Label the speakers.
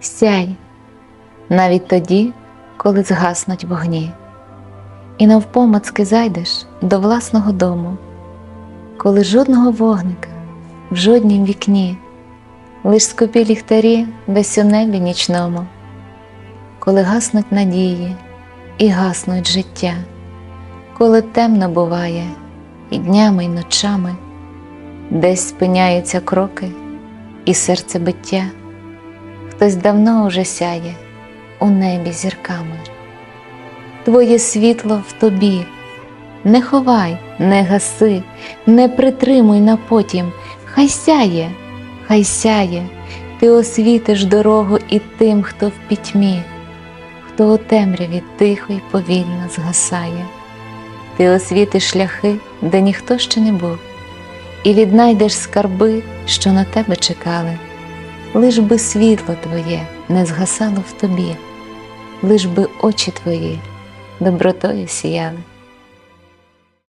Speaker 1: Сяй навіть тоді, коли згаснуть вогні, і навпомацки зайдеш до власного дому, коли жодного вогника в жоднім вікні, лиш скупі ліхтарі десь у небі нічному, коли гаснуть надії і гаснуть життя, коли темно буває і днями, і ночами, десь спиняються кроки і серце биття, хтось давно уже сяє у небі зірками. Твоє світло в тобі, не ховай, не гаси, не притримуй на потім, хай сяє, хай сяє, ти освітиш дорогу і тим, хто в пітьмі, хто у темряві тихо й повільно згасає. Ти освітиш шляхи, де ніхто ще не був, і віднайдеш скарби, що на тебе чекали, лиш би світло твоє не згасало в тобі, лиш би очі твої добротою сіяли.